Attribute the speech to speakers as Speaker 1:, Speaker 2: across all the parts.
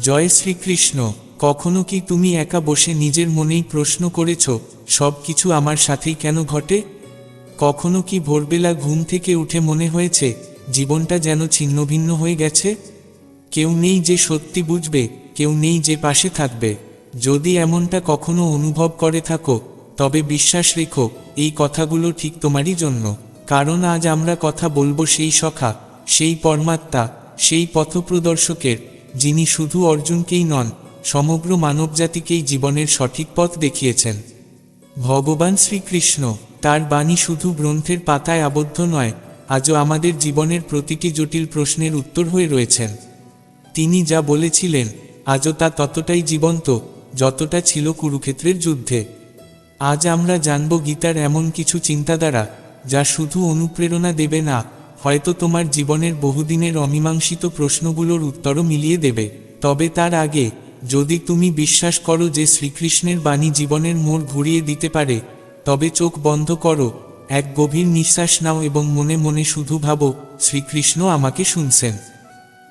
Speaker 1: জয় শ্রীকৃষ্ণ, কখনো কি তুমি একা বসে নিজের মনেই প্রশ্ন করেছ, সব কিছু আমার সাথেই কেন ঘটে? কখনো কি ভোরবেলা ঘুম থেকে উঠে মনে হয়েছে, জীবনটা যেন ছিন্নভিন্ন হয়ে গেছে? কেউ নেই যে সত্যি বুঝবে, কেউ নেই যে পাশে থাকবে। যদি এমনটা কখনো অনুভব করে থাকো, তবে বিশ্বাস রেখো, এই কথাগুলো ঠিক তোমারই জন্য। কারণ আজ আমরা কথা বলব সেই সখা, সেই পরমাত্মা, সেই পথপ্রদর্শকের যিনি শুধু অর্জুনকেই নন, সমগ্র মানবজাতিকেই জীবনের সঠিক পথ দেখিয়েছেন। ভগবান শ্রীকৃষ্ণ, তার বাণী শুধু গ্রন্থের পাতায় আবদ্ধ নয়, আজও আমাদের জীবনের প্রতিটি জটিল প্রশ্নের উত্তর হয়ে রয়েছেন। তিনি যা বলেছিলেন, আজও তা ততটাই জীবন্ত, যতটা ছিল কুরুক্ষেত্রের যুদ্ধে। আজ আমরা জানব গীতার এমন কিছু চিন্তাধারা, যা শুধু অনুপ্রেরণা দেবে না হয়তো তোমার জীবনের বহুদিনের অমীমাংসিত প্রশ্নগুলোর উত্তরও মিলিয়ে দেবে। তবে তার আগে, যদি তুমি বিশ্বাস করো যে শ্রীকৃষ্ণের বাণী জীবনের মোড় ঘুরিয়ে দিতে পারে, তবে চোখ বন্ধ করো, এক গভীর নিঃশ্বাস নাও এবং মনে মনে শুধু ভাবো, শ্রীকৃষ্ণ আমাকে শুনছেন।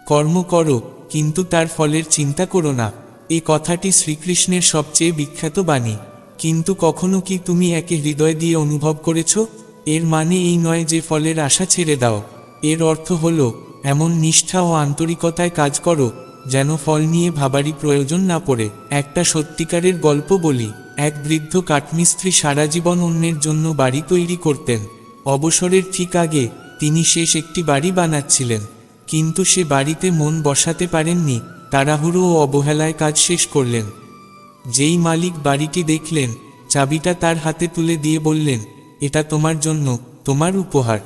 Speaker 1: কর্ম করো, কিন্তু তার ফলের চিন্তা করো না। এই কথাটি শ্রীকৃষ্ণের সবচেয়ে বিখ্যাত বাণী। কিন্তু কখনো কি তুমি একে হৃদয় দিয়ে অনুভব করেছ? এর মানে এই নয় যে ফলের আশা ছেড়ে দাও। এর অর্থ হল, এমন নিষ্ঠা ও আন্তরিকতায় কাজ করো, যেন ফল নিয়ে ভাবারই প্রয়োজন না পড়ে। একটা সত্যিকারের গল্প বলি, এক বৃদ্ধ কাঠমিস্ত্রি সারা জীবন অন্যের জন্য বাড়ি তৈরি করতেন। অবসরের ঠিক আগে তিনি শেষ একটি বাড়ি বানাচ্ছিলেন। কিন্তু সে বাড়িতে মন বসাতে পারেননি, তাড়াহুড়ো ও অবহেলায় কাজ শেষ করলেন। যেই মালিক বাড়িটি দেখলেন, চাবিটা তার হাতে তুলে দিয়ে বললেন এটা তোমার জন্য, তোমার উপহার।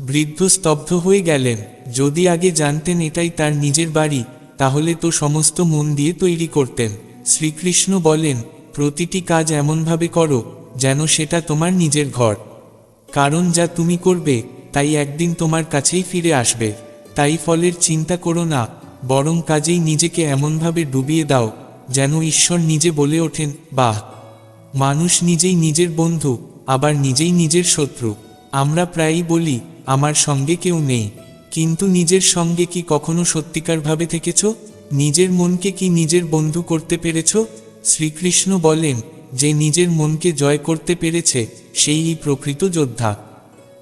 Speaker 1: বৃদ্ধ স্তব্ধ হয়ে গেলেন, যদি আগে জানতেন এটাই তার নিজের বাড়ি, তাহলে তো সমস্ত মন দিয়ে তৈরি করতেন। শ্রীকৃষ্ণ বলেন, প্রতিটি কাজ এমনভাবে করো, যেন সেটা তোমার নিজের ঘর। কারণ যা তুমি করবে, তাই একদিন তোমার কাছেই ফিরে আসবে। তাই ফলের চিন্তা করো না, বরং কাজেই নিজেকে এমনভাবে ডুবিয়ে দাও, যেন ঈশ্বর নিজে বলে ওঠেন, বাহ। মানুষ নিজেই নিজের বন্ধু আবার নিজেই নিজের শত্রু। আমরা প্রায়ই বলি, আমার সঙ্গে কেউ নেই। কিন্তু নিজের সঙ্গে কি কখনো সত্যিকারভাবে থেকেছ? নিজের মনকে কি নিজের বন্ধু করতে পেরেছ? শ্রীকৃষ্ণ বলেন, যে নিজের মনকে জয় করতে পেরেছে, সেই প্রকৃত যোদ্ধা।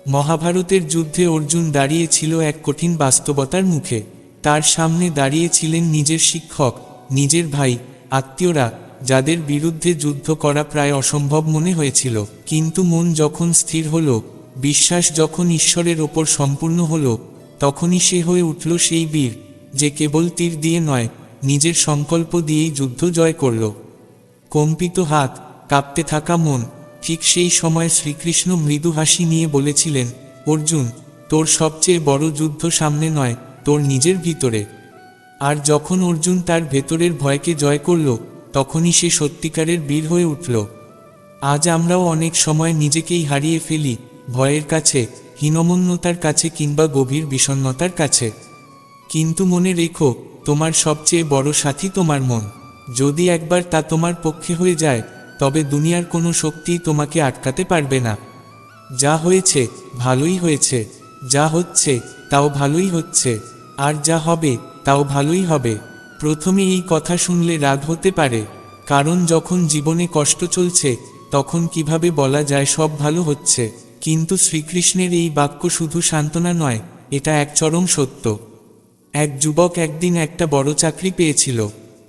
Speaker 1: মহাভারতের যুদ্ধে অর্জুন দাঁড়িয়েছিল এক কঠিন বাস্তবতার মুখে। তার সামনে দাঁড়িয়েছিলেন নিজের শিক্ষক, নিজের ভাই, আত্মীয়রা যাদের বিরুদ্ধে যুদ্ধ করা প্রায় অসম্ভব মনে হয়েছিল। কিন্তু মন যখন স্থির হল, বিশ্বাস যখন ঈশ্বরের ওপর সম্পূর্ণ হল, তখনই সে হয়ে উঠল সেই বীর, যে কেবল তীর দিয়ে নয়, নিজের সংকল্প দিয়েই যুদ্ধ জয় করল। কম্পিত হাত, কাঁপতে থাকা মন, ঠিক সেই সময় শ্রীকৃষ্ণ মৃদু হাসি নিয়ে বলেছিলেন, অর্জুন, তোর সবচেয়ে বড় যুদ্ধ সামনে নয়, তোর নিজের ভিতরে। আর যখন অর্জুন তার ভেতরের ভয়কে জয় করল তখনই সে সত্যিকারের বীর হয়ে উঠল। আজ আমরাও অনেক সময় নিজেকেই হারিয়ে ফেলি, ভয়ের কাছে, হীনমন্যতার কাছে কিংবা গভীর বিষণ্ণতার কাছে। কিন্তু মনে রেখো, তোমার সবচেয়ে বড় সাথী তোমার মন। যদি একবার তা তোমার পক্ষে হয়ে যায়, তবে দুনিয়ার কোনো শক্তিই তোমাকে আটকাতে পারবে না। যা হয়েছে, ভালোই হয়েছে। যা হচ্ছে, তাও ভালোই হচ্ছে। আর যা হবে, তাও ভালোই হবে। প্রথমে এই কথা শুনলে রাগ হতে পারে, কারণ যখন জীবনে কষ্ট চলছে, তখন কীভাবে বলা যায় সব ভালো হচ্ছে। কিন্তু শ্রীকৃষ্ণের এই বাক্য শুধু সান্ত্বনা নয়, এটা এক চরম সত্য। এক যুবক একদিন একটা বড় চাকরি পেয়েছিল,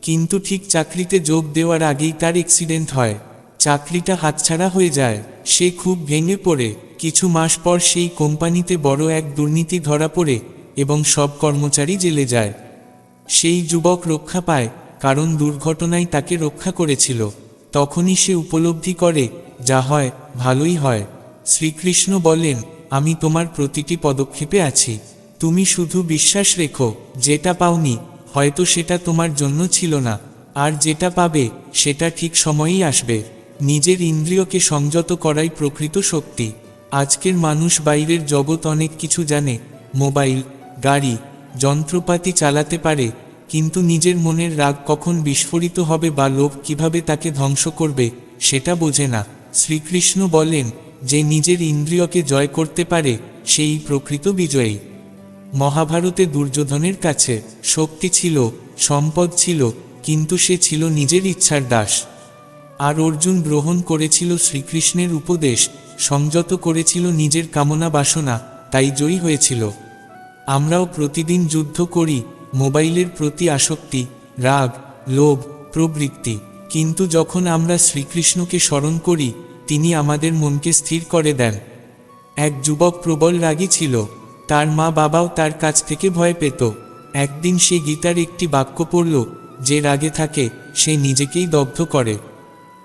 Speaker 1: কিন্তু ঠিক চাকরিতে যোগ দেওয়ার আগেই তার অ্যাক্সিডেন্ট হয়। চাকরিটা হাতছাড়া হয়ে যায়, সে খুব ভেঙে পড়ে। কিছু মাস পর সেই কোম্পানিতে বড় এক দুর্নীতি ধরা পড়ে এবং সব কর্মচারী জেলে যায়। সেই যুবক রক্ষা পায়, কারণ দুর্ঘটনাই তাকে রক্ষা করেছিল। তখনই সে উপলব্ধি করে, যা হয়, ভালোই হয়। শ্রীকৃষ্ণ বলেন, আমি তোমার প্রতিটি পদক্ষেপে আছি। তুমি শুধু বিশ্বাস রেখো, যেটা পাওনি, হয়তো সেটা তোমার জন্য ছিল না। আর যেটা পাবে, সেটা ঠিক সময়েই আসবে। নিজের ইন্দ্রিয়কে সংযত করাই প্রকৃত শক্তি। আজকের মানুষ বাইরের জগৎ অনেক কিছু জানে। মোবাইল, গাড়ি যন্ত্রপাতি চালাতে পারে, কিন্তু নিজের মনের রাগ কখন বিস্ফোরিত হবে বা লোভ কীভাবে তাকে ধ্বংস করবে, সেটা বোঝে না। শ্রীকৃষ্ণ বলেন, যে নিজের ইন্দ্রিয়কে জয় করতে পারে, সেই প্রকৃত বিজয়ী। মহাভারতে দুর্যোধনের কাছে শক্তি ছিল, সম্পদ ছিল, কিন্তু সে ছিল নিজের ইচ্ছার দাস। আর অর্জুন গ্রহণ করেছিল শ্রীকৃষ্ণের উপদেশ, সংযত করেছিল নিজের কামনা বাসনা, তাই জয়ী হয়েছিল। আমরাও প্রতিদিন যুদ্ধ করি, মোবাইলের প্রতি আসক্তি, রাগ, লোভ, প্রবৃত্তি। কিন্তু যখন আমরা শ্রীকৃষ্ণকে স্মরণ করি, তিনি আমাদের মনকে স্থির করে দেন। এক যুবক প্রবল রাগী ছিল। তার মা বাবাও তার কাছ থেকে ভয় পেত। একদিন সে গীতার একটি বাক্য পড়ল, যে রাগে থাকে, সে নিজেকেই দগ্ধ করে।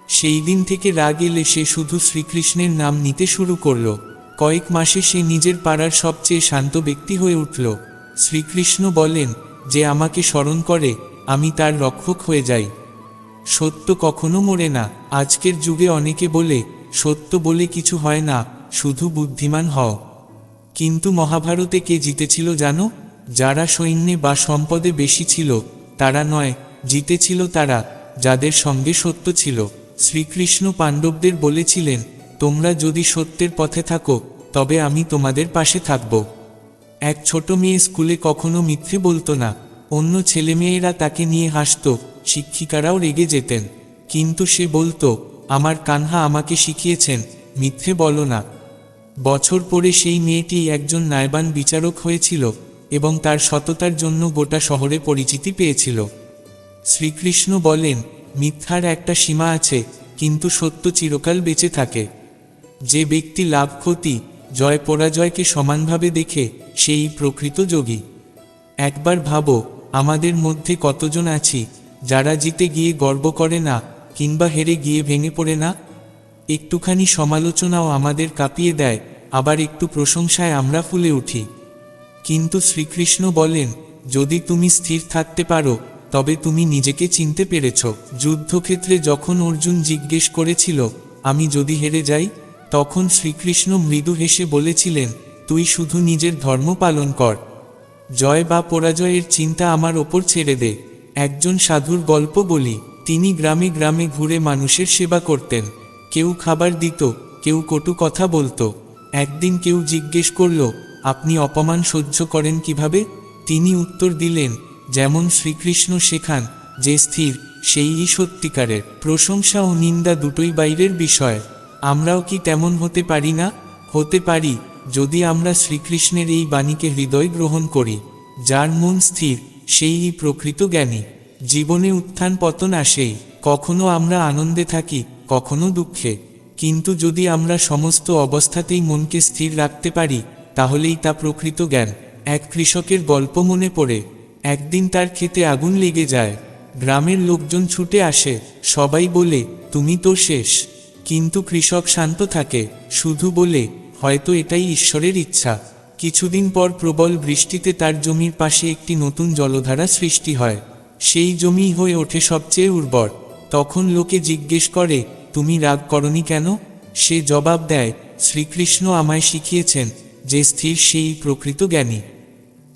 Speaker 1: সেই দিন থেকে রাগ এলে সে শুধু শ্রীকৃষ্ণের নাম নিতে শুরু করল। কয়েক মাসে সে নিজের পাড়ার সবচেয়ে শান্ত ব্যক্তি হয়ে উঠল। শ্রীকৃষ্ণ বলেন, যে আমাকে স্মরণ করে, আমি তার রক্ষক হয়ে যাই। সত্য কখনো মরে না। আজকের যুগে অনেকে বলে, সত্য বলে কিছু হয় না, শুধু বুদ্ধিমান হও। কিন্তু মহাভারতে কে জিতেছিল জানো? যারা সৈন্যে বা সম্পদে বেশি ছিল, তারা নয়, জিতেছিল তারা, যাদের সঙ্গে সত্য ছিল। শ্রীকৃষ্ণ পাণ্ডবদের বলেছিলেন, তোমরা যদি সত্যের পথে থাকো তবে আমি তোমাদের পাশে থাকব। এক ছোট মেয়ে স্কুলে কখনো মিথ্যে বলতো না। অন্য ছেলেমেয়েরা তাকে নিয়ে হাসত, শিক্ষিকারাও রেগে যেতেন। কিন্তু সে বলতো, আমার কানহা আমাকে শিখিয়েছেন, মিথ্যে বলো না। বছর পরে সেই মেয়েটি একজন নায়বান বিচারক হয়েছিল এবং তার সততার জন্য গোটা শহরে পরিচিতি পেয়েছিল। শ্রীকৃষ্ণ বলেন, মিথ্যার একটা সীমা আছে, কিন্তু সত্য চিরকাল বেঁচে থাকে। যে ব্যক্তি লাভ ক্ষতি জয় পরাজয়কে সমানভাবে দেখে সেই প্রকৃত যোগী। একবার ভাবো, আমাদের মধ্যে কতজন আছি যারা জিতে গিয়ে গর্ব করে না কিংবা হেরে গিয়ে ভেঙে পড়ে না? একটুখানি সমালোচনাও আমাদের কাঁপিয়ে দেয়, আবার একটু প্রশংসায় আমরা ফুলে উঠি। কিন্তু শ্রীকৃষ্ণ বলেন, যদি তুমি স্থির থাকতে পারো, তবে তুমি নিজেকে চিনতে পেরেছ। যুদ্ধক্ষেত্রে যখন অর্জুন জিজ্ঞেস করেছিল, আমি যদি হেরে যাই? তখন শ্রীকৃষ্ণ মৃদু হেসে বলেছিলেন, তুই শুধু নিজের ধর্ম পালন কর। জয় বা পরাজয়ের চিন্তা আমার ওপর ছেড়ে দে। একজন সাধুর গল্প বলি, তিনি গ্রামে গ্রামে ঘুরে মানুষের সেবা করতেন। কেউ খাবার দিত, কেউ কটু কথা বলতো। একদিন কেউ জিজ্ঞেস করল, আপনি অপমান সহ্য করেন কীভাবে? তিনি উত্তর দিলেন, যেমন শ্রীকৃষ্ণ শেখান, যে স্থির, সেই সত্যিকারের। প্রশংসা ও নিন্দা দুটোই বাইরের বিষয়। আমরাও কি তেমন হতে পারি না? হতে পারি, যদি আমরা শ্রীকৃষ্ণের এই বাণীকে হৃদয় গ্রহণ করি, যার মন স্থির, সেই প্রকৃত জ্ঞানী। জীবনে উত্থান পতন আসেই কখনো আমরা আনন্দে থাকি, কখনো দুঃখে। কিন্তু যদি আমরা সমস্ত অবস্থাতেই মনকে স্থির রাখতে পারি, তাহলেই তা প্রকৃত জ্ঞান। এক কৃষকের গল্প মনে পড়ে, একদিন তার খেতে আগুন লেগে যায়। গ্রামের লোকজন ছুটে আসে, সবাই বলে, তুমি তো শেষ। কিন্তু কৃষক শান্ত থাকে, শুধু বলে, হয়তো এটাই ঈশ্বরের ইচ্ছা। কিছুদিন পর প্রবল বৃষ্টিতে তার জমির পাশে একটি নতুন জলধারা সৃষ্টি হয়। সেই জমি হয়ে ওঠে সবচেয়ে উর্বর। তখন লোকে জিজ্ঞেস করে, তুমি রাগ করনি কেন? সে জবাব দেয়, শ্রীকৃষ্ণ আমায় শিখিয়েছেন যে স্থির সেই প্রকৃত জ্ঞানী।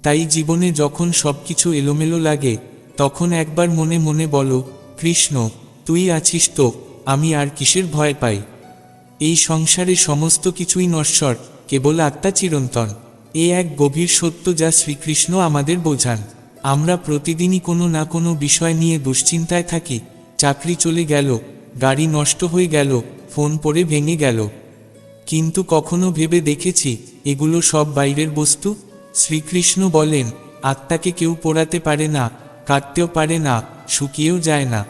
Speaker 1: তাই জীবনে যখন সবকিছু এলোমেলো লাগে, তখন একবার মনে মনে বলো, কৃষ্ণ, তুই আছিস তো। আমি আর কিসের ভয় পাই? এই সংসারে সমস্ত কিছুই নশ্বর, কেবল আত্মা চিরন্তন। এ এক গভীর সত্য যা শ্রীকৃষ্ণ আমাদের বোঝান। আমরা প্রতিদিনই কোনো না কোনো বিষয় নিয়ে দুশ্চিন্তায় থাকি, চাকরি চলে গেল, গাড়ি নষ্ট হয়ে গেল, ফোন পড়ে ভেঙে গেল। কিন্তু কখনো ভেবে দেখেছি, এগুলো সব বাইরের বস্তু? শ্রীকৃষ্ণ বলেন, আত্মাকে কেউ পোড়াতে পারে না, কাটতেও পারে না, শুকিয়েও যায় না।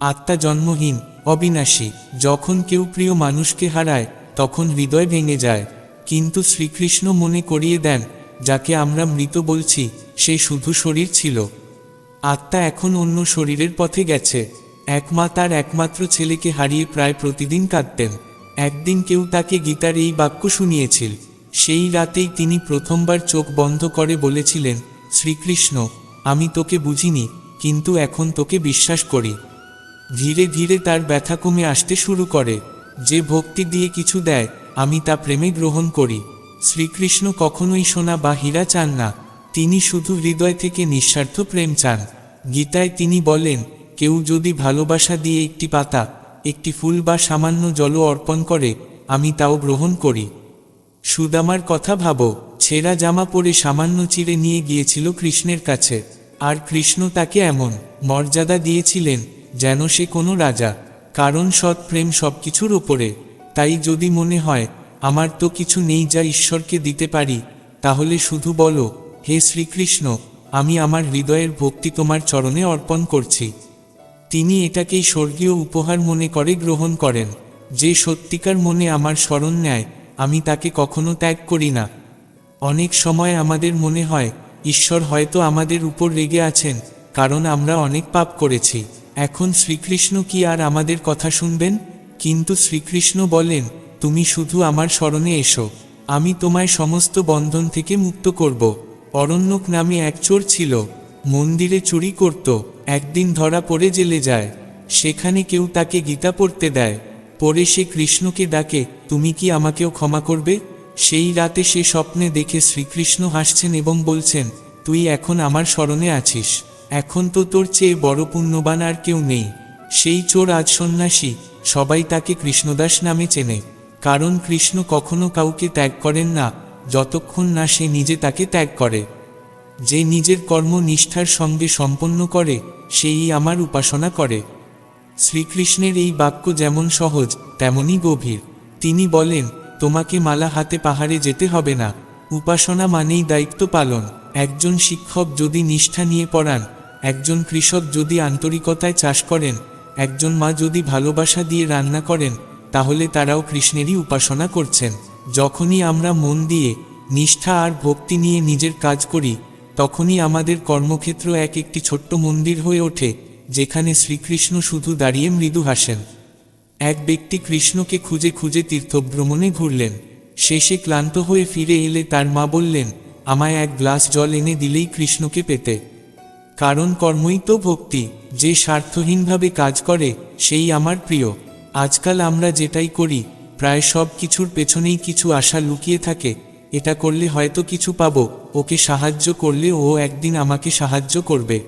Speaker 1: আত্মা জন্মহীন অবিনাশী, যখন কেউ প্রিয় মানুষকে হারায়, তখন হৃদয় ভেঙে যায়। কিন্তু শ্রীকৃষ্ণ মনে করিয়ে দেন, যাকে আমরা মৃত বলছি, সে শুধু শরীর ছিল। আত্মা এখন অন্য শরীরের পথে গেছে। এক মা তার একমাত্র ছেলেকে হারিয়ে প্রায় প্রতিদিন কাঁদতেন। একদিন কেউ তাকে গীতার এই বাক্য শুনিয়েছিল। সেই রাতেই তিনি প্রথমবার চোখ বন্ধ করে বলেছিলেন, শ্রীকৃষ্ণ, আমি তোকে বুঝিনি, কিন্তু এখন তোকে বিশ্বাস করি। ধীরে ধীরে তার ব্যথা কমে আসতে শুরু করে। যে ভক্তি দিয়ে কিছু দেয়, আমি তা প্রেমে গ্রহণ করি। শ্রীকৃষ্ণ কখনোই সোনা বা হীরা চান না। তিনি শুধু হৃদয় থেকে নিঃস্বার্থ প্রেম চান। গীতায় তিনি বলেন, কেউ যদি ভালোবাসা দিয়ে একটি পাতা, একটি ফুল বা সামান্য জলও অর্পণ করে, আমি তাও গ্রহণ করি। সুদামার কথা ভাবো, ছেঁড়া জামা পরে সামান্য চিড়ে নিয়ে গিয়েছিল কৃষ্ণের কাছে। আর কৃষ্ণ তাকে এমন মর্যাদা দিয়েছিলেন যেন সে কোনো রাজা, কারণ সৎ প্রেম সবকিছুর ওপরে তাই যদি মনে হয়, আমার তো কিছু নেই যা ঈশ্বরকে দিতে পারি, তাহলে শুধু বলো, হে শ্রীকৃষ্ণ, আমি আমার হৃদয়ের ভক্তি তোমার চরণে অর্পণ করছি। তিনি এটাকেই স্বর্গীয় উপহার মনে করে গ্রহণ করেন, যে সত্যিকার মনে আমার স্মরণ নেয়, আমি তাকে কখনো ত্যাগ করি না। অনেক সময় আমাদের মনে হয়, ঈশ্বর হয়তো আমাদের উপর রেগে আছেন, কারণ আমরা অনেক পাপ করেছি। এখন শ্রীকৃষ্ণ কি আর আমাদের কথা শুনবেন? কিন্তু শ্রীকৃষ্ণ বলেন, তুমি শুধু আমার স্মরণে এসো। আমি তোমায় সমস্ত বন্ধন থেকে মুক্ত করব। অরণ্যক নামে এক চোর ছিল। মন্দিরে চুরি করত। একদিন ধরা পড়ে জেলে যায়। সেখানে কেউ তাকে গীতা পড়তে দেয়। পরে সে কৃষ্ণকে ডাকে, তুমি কি আমাকেও ক্ষমা করবে? সেই রাতে সে স্বপ্নে দেখে শ্রীকৃষ্ণ হাসছেন এবং বলছেন, তুই এখন আমার স্মরণে আছিস। এখন তো তোর চেয়ে বড় পুণ্যবান আর কেউ নেই। সেই চোর আজ সন্ন্যাসী, সবাই তাকে কৃষ্ণদাস নামে চেনে। কারণ কৃষ্ণ কখনো কাউকে ত্যাগ করেন না, যতক্ষণ না সে নিজে তাকে ত্যাগ করে। যে নিজের কর্ম নিষ্ঠার সঙ্গে সম্পন্ন করে সেই আমার উপাসনা করে। শ্রীকৃষ্ণের এই বাক্য যেমন সহজ, তেমনই গভীর। তিনি বলেন, তোমাকে মালা হাতে পাহাড়ে যেতে হবে না। উপাসনা মানেই দায়িত্ব পালন। একজন শিক্ষক যদি নিষ্ঠা নিয়ে পড়ান একজন কৃষক যদি আন্তরিকতায় চাষ করেন, একজন মা যদি ভালোবাসা দিয়ে রান্না করেন, তাহলে তারাও কৃষ্ণেরই উপাসনা করছেন। যখনই আমরা মন দিয়ে, নিষ্ঠা আর ভক্তি নিয়ে নিজের কাজ করি, তখনই আমাদের কর্মক্ষেত্র এক একটি ছোট্ট মন্দির হয়ে ওঠে, যেখানে শ্রীকৃষ্ণ শুধু দাঁড়িয়ে মৃদু হাসেন। এক ব্যক্তি কৃষ্ণকে খুঁজে খুঁজে তীর্থভ্রমণে ঘুরলেন। শেষে ক্লান্ত হয়ে ফিরে এলে তার মা বললেন, আমায় এক গ্লাস জল এনে দিলেই কৃষ্ণকে পেতে। কারণ কর্মই তো ভক্তি, যে স্বার্থহীনভাবে কাজ করে, সেই আমার প্রিয়। আজকাল আমরা যেটাই করি, প্রায় সব কিছুর পেছনেই কিছু আশা লুকিয়ে থাকে, এটা করলে হয়তো কিছু পাব, ওকে সাহায্য করলে ও একদিন আমাকে সাহায্য করবে।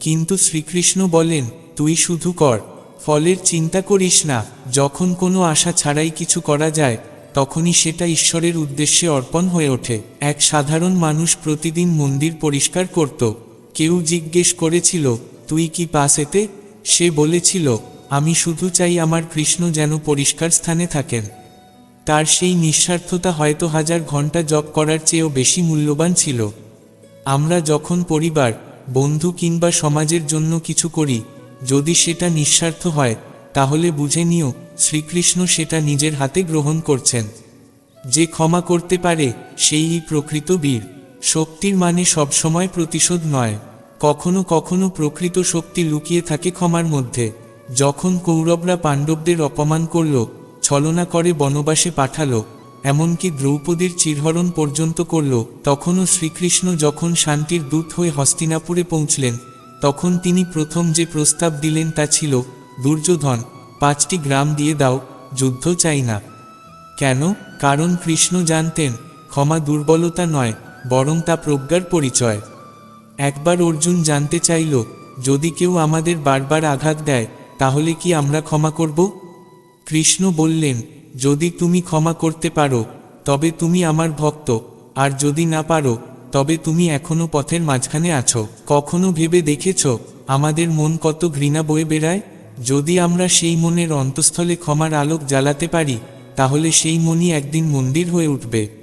Speaker 1: কিন্তু শ্রীকৃষ্ণ বলেন, তুই শুধু কর, ফলের চিন্তা করিস না, যখন কোনো আশা ছাড়াই কিছু করা যায়, তখনই সেটা ঈশ্বরের উদ্দেশ্যে অর্পণ হয়ে ওঠে। এক সাধারণ মানুষ প্রতিদিন মন্দির পরিষ্কার করত। কেউ জিজ্ঞেস করেছিল, তুই কি পাস এতে সে বলেছিল, আমি শুধু চাই আমার কৃষ্ণ যেন পরিষ্কার স্থানে থাকেন। তার সেই নিঃস্বার্থতা হয়তো হাজার ঘণ্টা জপ করার চেয়েও বেশি মূল্যবান ছিল। আমরা যখন পরিবার, বন্ধু কিংবা সমাজের জন্য কিছু করি, যদি সেটা নিঃস্বার্থ হয়, তাহলে বুঝে নিও, শ্রীকৃষ্ণ সেটা নিজের হাতে গ্রহণ করছেন। যে ক্ষমা করতে পারে, সেই প্রকৃত বীর। শক্তির মানে সবসময় প্রতিশোধ নয়, কখনো কখনো প্রকৃত শক্তি লুকিয়ে থাকে ক্ষমার মধ্যে। যখন কৌরবরা পাণ্ডবদের অপমান করল, ছলনা করে বনবাসে পাঠালো, এমনকি দ্রৌপদীর চিরহরণ পর্যন্ত করল, তখনও শ্রীকৃষ্ণ যখন শান্তির দূত হয়ে হস্তিনাপুরে পৌঁছলেন, তখন তিনি প্রথম যে প্রস্তাব দিলেন তা ছিল, দুর্যোধন, পাঁচটি গ্রাম দিয়ে দাও, যুদ্ধ চাই না। কেন? কারণ কৃষ্ণ জানতেন, ক্ষমা দুর্বলতা নয় বরং তা প্রজ্ঞার পরিচয়। একবার অর্জুন জানতে চাইল, যদি কেউ আমাদের বারবার আঘাত দেয়, তাহলে কি আমরা ক্ষমা করব? কৃষ্ণ বললেন, যদি তুমি ক্ষমা করতে পারো, তবে তুমি আমার ভক্ত, আর যদি না পারো, তবে তুমি এখনও পথের মাঝখানে আছো। কখনো ভেবে দেখেছ, আমাদের মন কত ঘৃণা বয়ে বেড়ায়? যদি আমরা সেই মনের অন্তঃস্থলে ক্ষমার আলোক জ্বালাতে পারি, তাহলে সেই মনই একদিন মন্দির হয়ে উঠবে।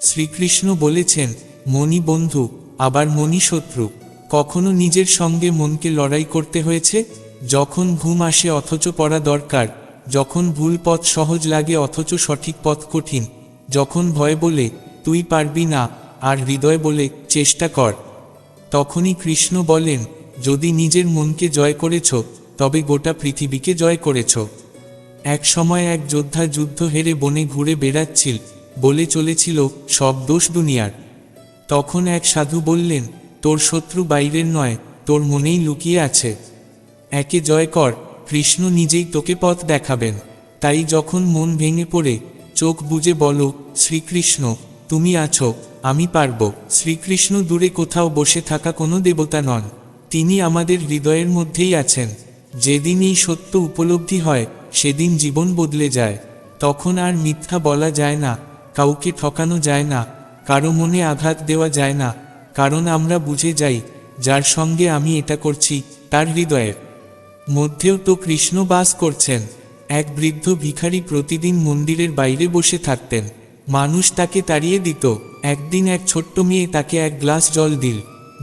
Speaker 1: শ্রীকৃষ্ণ বলেছেন মনি বন্ধু, আবার মনি শত্রু। কখনো নিজের সঙ্গে মনকে লড়াই করতে হয়েছে? যখন ঘুম আসে অথচ পড়া দরকার, যখন ভুল পথ সহজ লাগে অথচ সঠিক পথ কঠিন, যখন ভয় বলে, তুই পারবি না, আর হৃদয় বলে, চেষ্টা কর। তখনই কৃষ্ণ বলেন, যদি নিজের মনকে জয় করেছ, তবে গোটা পৃথিবীকে জয় করেছ। এক সময় এক যোদ্ধা যুদ্ধ হেরে বনে ঘুরে বেড়াচ্ছিল। বলে চলেছিল, সব দোষ দুনিয়ার। তখন এক সাধু বললেন, তোর শত্রু বাইরের নয়, তোর মনেই লুকিয়ে আছে। একে জয় কর, কৃষ্ণ নিজেই তোকে পথ দেখাবেন। তাই যখন মন ভেঙে পড়ে, চোখ বুজে বলো, শ্রীকৃষ্ণ, তুমি আছো, আমি পারব। শ্রীকৃষ্ণ দূরে কোথাও বসে থাকা কোনো দেবতা নন। তিনি আমাদের হৃদয়ের মধ্যেই আছেন। যেদিন এই সত্য উপলব্ধি হয়, সেদিন জীবন বদলে যায়। তখন আর মিথ্যা বলা যায় না কাউকে ঠকানো যায় না, কারও মনে আঘাত দেওয়া যায় না, কারণ আমরা বুঝে যাই, যার সঙ্গে আমি এটা করছি, তার হৃদয়ের মধ্যেও তো কৃষ্ণ বাস করছেন। এক বৃদ্ধ ভিখারি প্রতিদিন মন্দিরের বাইরে বসে থাকতেন। মানুষ তাকে তাড়িয়ে দিত। একদিন এক ছোট্ট মেয়ে তাকে এক গ্লাস জল দিল।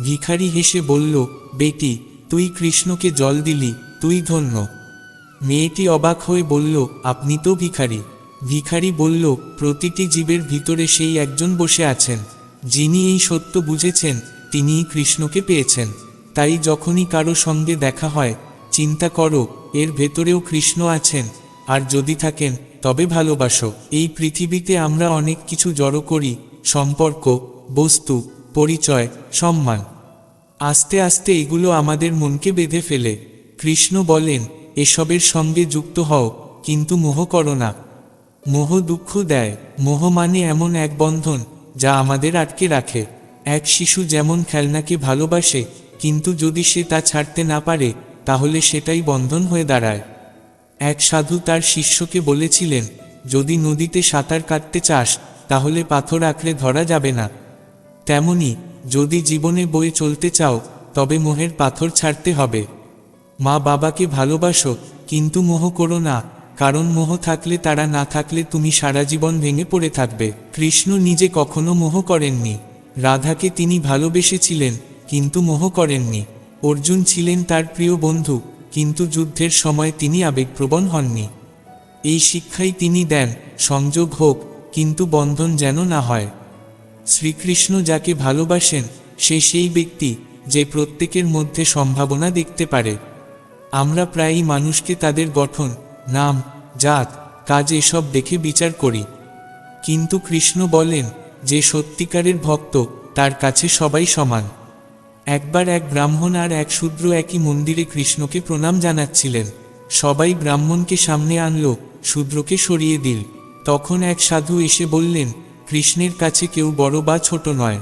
Speaker 1: ভিখারি হেসে বলল, বেটি, তুই কৃষ্ণকে জল দিলি, তুই ধন্য। মেয়েটি অবাক হয়ে বলল, আপনি তো ভিখারি। ভিখারি বলল, প্রতিটি জীবের ভিতরে সেই একজন বসে আছেন। যিনি এই সত্য বুঝেছেন, তিনিই কৃষ্ণকে পেয়েছেন। তাই যখনই কারও সঙ্গে দেখা হয়, চিন্তা করো, এর ভেতরেও কৃষ্ণ আছেন। আর যদি থাকেন, তবে ভালোবাসো। এই পৃথিবীতে আমরা অনেক কিছু জড়ো করি, সম্পর্ক, বস্তু, পরিচয়, সম্মান। আস্তে আস্তে এগুলো আমাদের মনকে বেঁধে ফেলে। কৃষ্ণ বলেন, এসবের সঙ্গে যুক্ত হও, কিন্তু মোহ করো না। মোহ দুঃখ দেয়, মোহ মানে এমন এক বন্ধন যা আমাদের আটকে রাখে। এক শিশু যেমন খেলনাকে ভালোবাসে, কিন্তু যদি সে তা ছাড়তে না পারে, তাহলে সেটাই বন্ধন হয়ে দাঁড়ায়। এক সাধু তার শিষ্যকে বলেছিলেন, যদি নদীতে সাঁতার কাটতে চাস, তাহলে পাথর আঁকড়ে ধরা যাবে না। তেমনি, যদি জীবনে বয়ে চলতে চাও, তবে মোহের পাথর ছাড়তে হবে। মা বাবাকে ভালোবাসো, কিন্তু মোহ করো না কারণ মোহ থাকলে তারা না থাকলে তুমি সারা জীবন ভেঙে পড়ে থাকবে। কৃষ্ণ নিজে কখনো মোহ করেননি। রাধাকে তিনি ভালোবেসেছিলেন, কিন্তু মোহ করেননি। অর্জুন ছিলেন তার প্রিয় বন্ধু, কিন্তু যুদ্ধের সময় তিনি আবেগপ্রবণ হননি। এই শিক্ষাই তিনি দেন, সংযোগ হোক, কিন্তু বন্ধন যেন না হয়। শ্রীকৃষ্ণ যাকে ভালোবাসেন, সে সেই ব্যক্তি, যে প্রত্যেকের মধ্যে সম্ভাবনা দেখতে পারে। আমরা প্রায়ই মানুষকে তাদের গঠন নাম, জাত, কাজ এসব দেখে বিচার করি। কিন্তু কৃষ্ণ বলেন যে সত্যিকারের ভক্ত, তার কাছে সবাই সমান। একবার এক ব্রাহ্মণ আর এক শূদ্র একই মন্দিরে কৃষ্ণকে প্রণাম জানাচ্ছিলেন। সবাই ব্রাহ্মণকে সামনে আনল, শূদ্রকে সরিয়ে দিল। তখন এক সাধু এসে বললেন, কৃষ্ণের কাছে কেউ বড় বা ছোট নয়।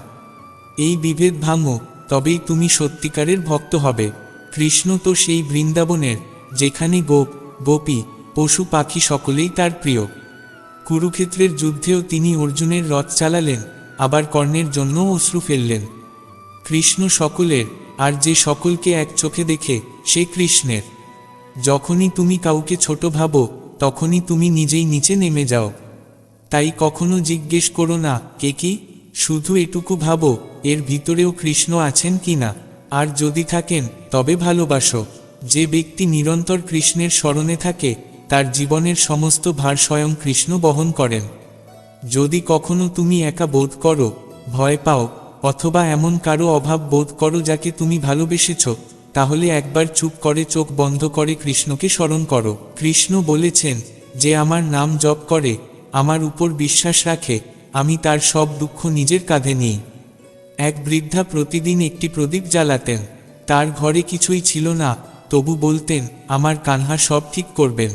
Speaker 1: এই বিভেদ ভাঙো, তবেই তুমি সত্যিকারের ভক্ত হবে। কৃষ্ণ তো সেই বৃন্দাবনের, যেখানে গোপ গোপী পশু পাখি সকলেই তার প্রিয়। কুরুক্ষেত্রের যুদ্ধেও তিনি অর্জুনের রথ চালালেন, আবার কর্ণের জন্য অশ্রু ফেললেন। কৃষ্ণ সকলের, আর যে সকলকে এক চোখে দেখে, সে কৃষ্ণের। যখনই তুমি কাউকে ছোট ভাবো, তখনই তুমি নিজেই নিচে নেমে যাও। তাই কখনো জিজ্ঞেস করো না, কে কি? শুধু এটুকু ভাবো, এর ভিতরেও কৃষ্ণ আছেন কি না আর যদি থাকেন, তবে ভালোবাসো। যে ব্যক্তি নিরন্তর কৃষ্ণের স্মরণে থাকে, তার জীবনের সমস্ত ভার স্বয়ং কৃষ্ণ বহন করেন। যদি কখনো তুমি একা বোধ করো, ভয় পাও, অথবা এমন কারও অভাব বোধ করো যাকে তুমি ভালোবেসেছ, তাহলে একবার চুপ করে চোখ বন্ধ করে কৃষ্ণকে স্মরণ করো। কৃষ্ণ বলেছেন, যে আমার নাম জপ করে, আমার উপর বিশ্বাস রাখে, আমি তার সব দুঃখ নিজের কাঁধে নিই। এক বৃদ্ধা প্রতিদিন একটি প্রদীপ জ্বালাতেন। তার ঘরে কিছুই ছিল না তবু বলতেন, আমার কানহা সব ঠিক করবেন।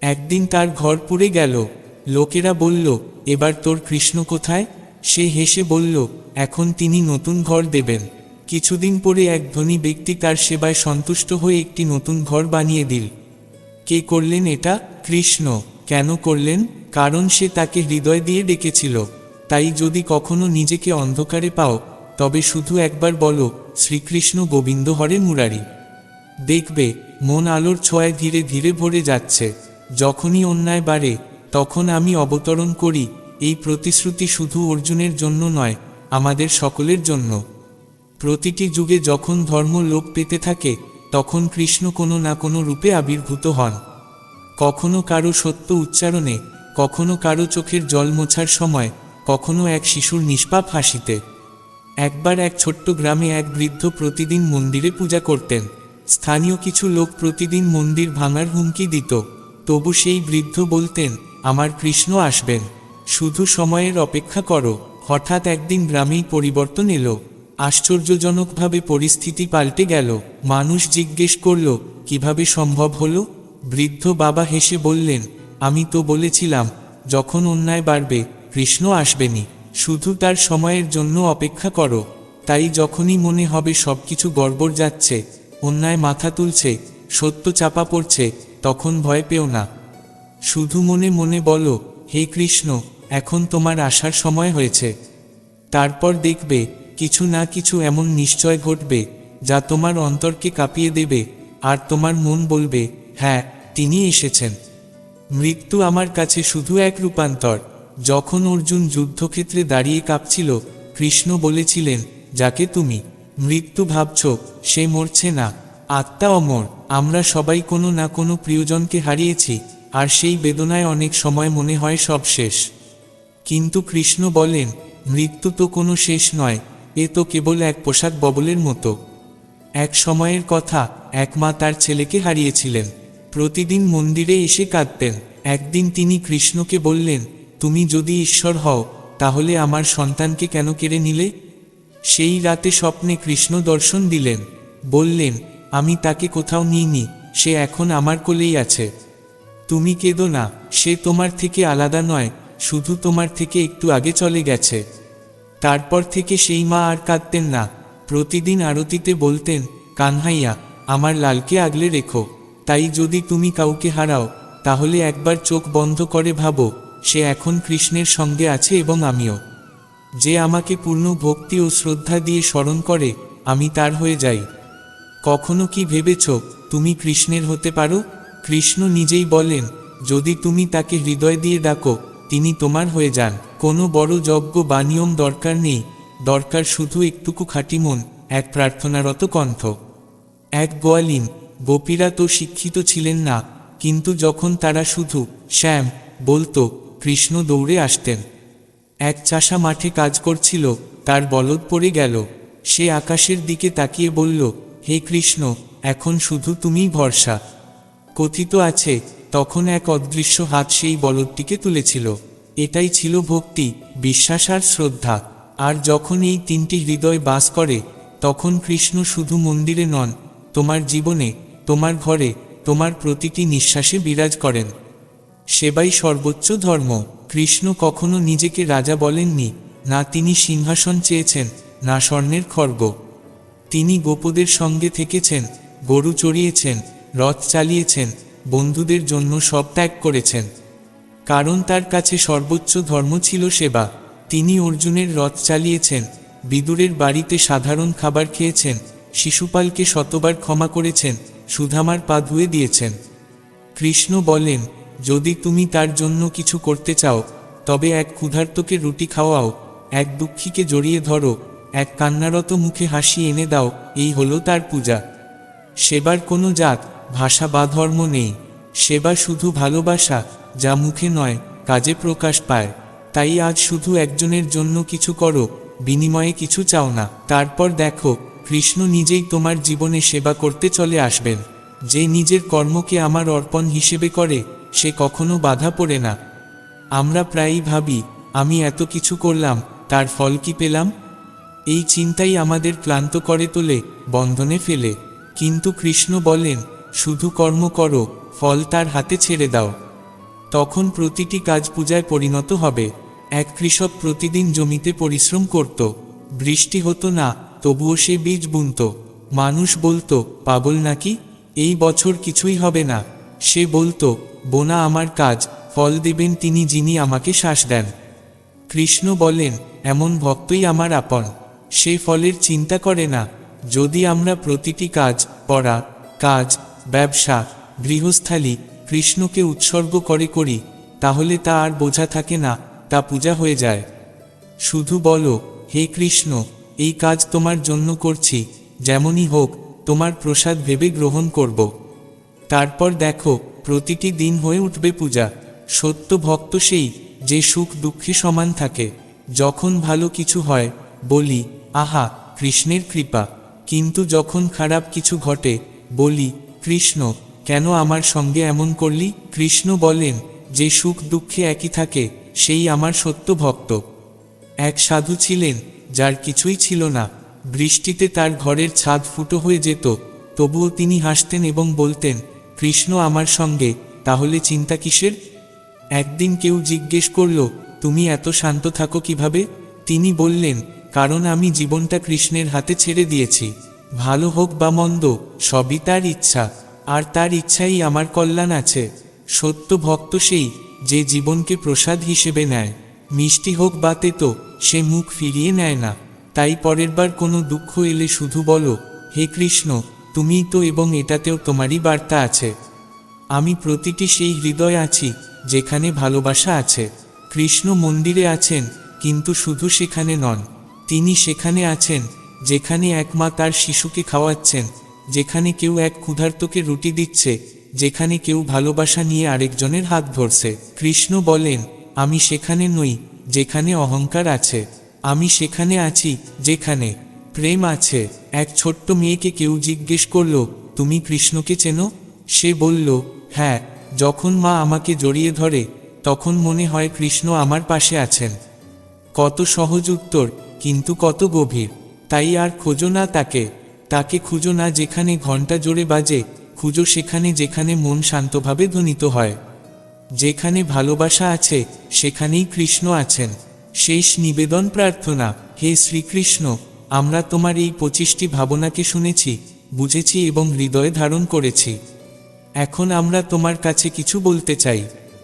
Speaker 1: একদিন তার ঘর পুড়ে গেল। লোকেরা বলল, এবার তোর কৃষ্ণ কোথায়? সে হেসে বলল, এখন তিনি নতুন ঘর দেবেন। কিছুদিন পরে এক ধনী ব্যক্তি তার সেবায় সন্তুষ্ট হয়ে একটি নতুন ঘর বানিয়ে দিল। কে করলেন এটা? কৃষ্ণ। কেন করলেন? কারণ সে তাকে হৃদয় দিয়ে ডেকেছিল। তাই যদি কখনো নিজেকে অন্ধকারে পাও, তবে শুধু একবার বলো, শ্রীকৃষ্ণ গোবিন্দ হরে মুরারি। দেখবে মন আলোর ছোঁয়ায় ধীরে ধীরে ভরে যাচ্ছে। যখনই অন্যায় বাড়ে, তখন আমি অবতরণ করি, এই প্রতিশ্রুতি শুধু অর্জুনের জন্য নয়, আমাদের সকলের জন্য। প্রতিটি যুগে যখন ধর্ম লোপ পেতে থাকে, তখন কৃষ্ণ কোনো না কোনো রূপে আবির্ভূত হন। কখনো কারও সত্য উচ্চারণে, কখনো কারও চোখের জল মোছার সময়, কখনো এক শিশুর নিষ্পাপ হাসিতে। একবার এক ছোট্ট গ্রামে এক বৃদ্ধ প্রতিদিন মন্দিরে পূজা করতেন। স্থানীয় কিছু লোক প্রতিদিন মন্দির ভাঙার হুমকি দিত। তবু সেই বৃদ্ধ বলতেন, আমার কৃষ্ণ আসবেন। শুধু সময়ের অপেক্ষা করো। হঠাৎ একদিন গ্রামেই পরিবর্তন এলো। আশ্চর্যজনকভাবে পরিস্থিতি পাল্টে গেল। মানুষ জিজ্ঞেস করল, কীভাবে সম্ভব হলো? বৃদ্ধ বাবা হেসে বললেন, আমি তো বলেছিলাম, যখন অন্যায় বাড়বে, কৃষ্ণ আসবেনি। শুধু তার সময়ের জন্য অপেক্ষা করো। তাই যখনই মনে হবে সবকিছু গড়বড় যাচ্ছে অন্যায় মাথা তুলছে, সত্য চাপা পড়ছে, তখন ভয় পেও না। শুধু মনে মনে বলো, হে কৃষ্ণ, এখন তোমার আসার সময় হয়েছে। তারপর দেখবে, কিছু না কিছু এমন নিশ্চয় ঘটবে, যা তোমার অন্তরকে কাঁপিয়ে দেবে, আর তোমার মন বলবে হ্যাঁ তিনি এসেছেন। মৃত্যু আমার কাছে শুধু এক রূপান্তর। যখন অর্জুন যুদ্ধক্ষেত্রে দাঁড়িয়ে কাঁপছিল, কৃষ্ণ বলেছিলেন, যাকে তুমি মৃত্যু ভাবছ, সে মরছে না। আত্মা অমর আমরা সবাই কোনো না কোনো প্রিয়জনকে হারিয়েছি, আর সেই বেদনায় অনেক সময় মনে হয় সব শেষ। কিন্তু কৃষ্ণ বলেন, মৃত্যু তো কোনো শেষ নয়, এ তো কেবল এক পোশাক ববলের মতো। এক সময়ের কথা, এক মা তার ছেলেকে হারিয়েছিলেন। প্রতিদিন মন্দিরে এসে কাঁদতেন। একদিন তিনি কৃষ্ণকে বললেন, তুমি যদি ঈশ্বর হও, তাহলে আমার সন্তানকে কেন কেড়ে নিলে? সেই রাতে স্বপ্নে কৃষ্ণ দর্শন দিলেন, বললেন, আমি তাকে কোথাও নিইনি, সে এখন আমার কোলেই আছে। তুমি কেঁদো না, সে তোমার থেকে আলাদা নয়, শুধু তোমার থেকে একটু আগে চলে গেছে। তারপর থেকে সেই মা আর কাঁদতেন না। প্রতিদিন আরতিতে বলতেন, কানহাইয়া, আমার লালকে আগলে রেখো। তাই যদি তুমি কাউকে হারাও, তাহলে একবার চোখ বন্ধ করে ভাবো, সে এখন কৃষ্ণের সঙ্গে আছে এবং আমিও। যে আমাকে পূর্ণ ভক্তি ও শ্রদ্ধা দিয়ে স্মরণ করে, আমি তার হয়ে যাই। কখনো কি ভেবেছ, তুমি কৃষ্ণের হতে পারো? কৃষ্ণ নিজেই বলেন, যদি তুমি তাকে হৃদয় দিয়ে ডাকো, তিনি তোমার হয়ে যান। কোনো বড় যজ্ঞ বা নিয়ম দরকার নেই, দরকার শুধু একটুকু খাঁটি মন, এক প্রার্থনারত কণ্ঠ। এক গোয়ালিন, গোপীরা তো শিক্ষিত ছিলেন না, কিন্তু যখন তারা শুধু, শ্যাম, বলতো, কৃষ্ণ দৌড়ে আসতেন। এক চাষা মাঠে কাজ করছিল, তার বলদ পড়ে গেল। সে আকাশের দিকে তাকিয়ে বলল, হে কৃষ্ণ, এখন শুধু তুমিই ভরসা। কথিত আছে, তখন এক অদৃশ্য হাত সেই বলদটিকে তুলেছিল। এটাই ছিল ভক্তি, বিশ্বাস আর শ্রদ্ধা। আর যখন এই তিনটি হৃদয় বাস করে, তখন কৃষ্ণ শুধু মন্দিরে নন, তোমার জীবনে, তোমার ঘরে, তোমার প্রতিটি নিঃশ্বাসে বিরাজ করেন। সেবাই সর্বোচ্চ ধর্ম। কৃষ্ণ কখনো নিজেকে রাজা বলেননি, না তিনি সিংহাসন চেয়েছেন, না স্বর্ণের খর্গ। তিনি গোপদের সঙ্গে থেকেছেন, গরু চড়িয়েছেন, রথ চালিয়েছেন, বন্ধুদের জন্য সব ত্যাগ করেছেন। কারণ তার কাছে সর্বোচ্চ ধর্ম ছিল সেবা। তিনি অর্জুনের রথ চালিয়েছেন, বিদুরের বাড়িতে সাধারণ খাবার খেয়েছেন, শিশুপালকে শতবার ক্ষমা করেছেন, সুধামার পা ধুয়ে দিয়েছেন। কৃষ্ণ বলেন যদি তুমি তার জন্য কিছু করতে চাও, তবে এক ক্ষুধার্তকে রুটি খাওয়াও, এক দুঃখীকে জড়িয়ে ধরো, এক কান্নারত মুখে হাসি এনে দাও, এই হলো তার পূজা। সেবার কোনো জাত, ভাষা বা ধর্ম নেই, সেবা শুধু ভালোবাসা, যা মুখে নয়, কাজে প্রকাশ পায়। তাই আজ শুধু একজনের জন্য কিছু করো, বিনিময়ে কিছু চাও না। তারপর দেখো, কৃষ্ণ নিজেই তোমার জীবনে সেবা করতে চলে আসবেন। যে নিজের কর্মকে আমার অর্পণ হিসেবে করে সে কখনো বাধা পড়ে না। আমরা প্রায়ই ভাবি, আমি এত কিছু করলাম, তার ফল কি পেলাম? এই চিন্তাই আমাদের ক্লান্ত করে তোলে, বন্ধনে ফেলে। কিন্তু কৃষ্ণ বলেন, শুধু কর্ম করো, ফল তার হাতে ছেড়ে দাও। তখন প্রতিটি কাজ পূজায় পরিণত হবে। এক কৃষক প্রতিদিন জমিতে পরিশ্রম করত। বৃষ্টি হতো না, তবুও সে বীজ বুনত। মানুষ বলতো, পাগল নাকি? এই বছর কিছুই হবে না। সে বলতো, বোনা আমার কাজ, ফল দেবেন তিনি যিনি আমাকে শ্বাস দেন। কৃষ্ণ বলেন, এমন ভক্তই আমার আপন, সে ফলের চিন্তা করে না। যদি আমরা প্রতিটি কাজ, পড়া, কাজ, ব্যবসা, গৃহস্থালী কৃষ্ণকে উৎসর্গ করে করি, তাহলে তা আর বোঝা থাকে না, তা পূজা হয়ে যায়। শুধু বলো, হে কৃষ্ণ, এই কাজ তোমার জন্য করছি, যেমনই হোক, তোমার প্রসাদ ভেবে গ্রহণ করব। তারপর দেখো, প্রতিটি দিন হয়ে উঠবে পূজা। সত্য ভক্ত সেই, যে সুখ দুঃখে সমান থাকে। যখন ভালো কিছু হয়, বলি, আহা, কৃষ্ণের কৃপা। কিন্তু যখন খারাপ কিছু ঘটে, বলি, কৃষ্ণ, কেন আমার সঙ্গে এমন করলি? কৃষ্ণ বলেন, যে সুখ দুঃখে একই থাকে, সেই আমার সত্য ভক্ত। এক সাধু ছিলেন, যার কিছুই ছিল না। বৃষ্টিতে তার ঘরের ছাদ ফুটো হয়ে যেত, তবুও তিনি হাসতেন এবং বলতেন কৃষ্ণ আমার সঙ্গে, তাহলে চিন্তা কিসের? একদিন কেউ জিজ্ঞেস করল, তুমি এত শান্ত থাকো কীভাবে? তিনি বললেন, কারণ আমি জীবনটা কৃষ্ণের হাতে ছেড়ে দিয়েছি। ভালো হোক বা মন্দ, সবই তার ইচ্ছা, আর তার ইচ্ছাই আমার কল্যাণ আছে। সত্য ভক্ত সেই, যে জীবনকে প্রসাদ হিসেবে নেয়। মিষ্টি হোক বা তেতো, সে মুখ ফিরিয়ে নেয় না। তাই পরের বার কোনো দুঃখ এলে শুধু বলো, হে কৃষ্ণ তুমিই তো এবং এটাতেও তোমারই বার্তা আছে। আমি প্রতিটি সেই হৃদয় আছি, যেখানে ভালোবাসা আছে। কৃষ্ণ মন্দিরে আছেন, কিন্তু শুধু সেখানে নন। তিনি সেখানে আছেন, যেখানে এক মা তার শিশুকে খাওয়াচ্ছেন, যেখানে কেউ এক ক্ষুধার্তকে রুটি দিচ্ছে, যেখানে কেউ ভালোবাসা নিয়ে আরেকজনের হাত ধরছে। কৃষ্ণ বলেন, আমি সেখানে নই, যেখানে অহংকার আছে। আমি সেখানে আছি, যেখানে প্রেম আছে। এক ছোট্ট মেয়েকে কেউ জিজ্ঞেস করল, তুমি কৃষ্ণকে চেনো? সে বলল হ্যাঁ যখন মা আমাকে জড়িয়ে ধরে, তখন মনে হয় কৃষ্ণ আমার পাশে আছেন। কত সহজ উত্তর, কিন্তু কত গভীর। তাই আর খোঁজো না তাকে। তাকে খুঁজো না যেখানে ঘণ্টা জোরে বাজে, খুঁজো সেখানে যেখানে মন শান্তভাবে ধ্বনিত হয়। যেখানে ভালোবাসা আছে, সেখানেই কৃষ্ণ আছেন। শেষ নিবেদন প্রার্থনা, হে শ্রীকৃষ্ণ। আমরা তোমার এই পঁচিশটি ভাবনাকে শুনেছি, বুঝেছি এবং হৃদয়ে ধারণ করেছি। এখন আমরা তোমার কাছে কিছু বলতে চাই।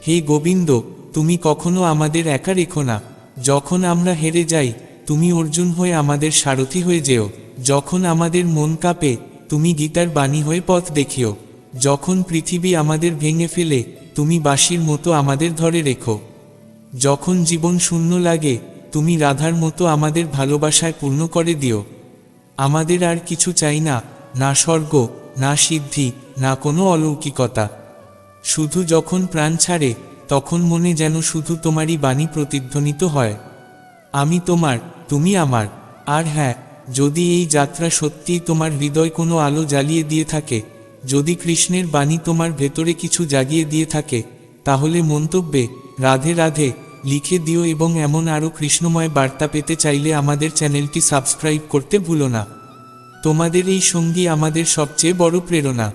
Speaker 1: হে গোবিন্দ, তুমি কখনো আমাদের একা রেখো না। যখন আমরা হেরে যাই, তুমি অর্জুন হয়ে আমাদের সারথি হয়ে যেও। যখন আমাদের মন কাঁপে, তুমি গীতার বাণী হয়ে পথ দেখিও। যখন পৃথিবী আমাদের ভেঙে ফেলে, তুমি বাঁশির মতো আমাদের ধরে রেখো। যখন জীবন শূন্য লাগে তুমি রাধার মতো আমাদের ভালোবাসায় পূর্ণ করে দিও। আমাদের আর কিছু চাই না না স্বর্গ, না সিদ্ধি, না কোনো অলৌকিকতা। শুধু যখন প্রাণ ছাড়ে, তখন মনে যেন শুধু তোমারই বাণী প্রতিধ্বনিত হয়। আমি তোমার, তুমি আমার। আর হ্যাঁ যদি এই যাত্রা সত্যিই তোমার হৃদয় কোনো আলো জ্বালিয়ে দিয়ে থাকে, যদি কৃষ্ণের বাণী তোমার ভেতরে কিছু জাগিয়ে দিয়ে থাকে, তাহলে মন্তব্যে, রাধে রাধে লিখে দিও এবং এমন আরও কৃষ্ণময় বার্তা পেতে চাইলে আমাদের চ্যানেলটি সাবস্ক্রাইব করতে ভুলো না। তোমাদের এই সঙ্গী আমাদের সবচেয়ে বড় প্রেরণা।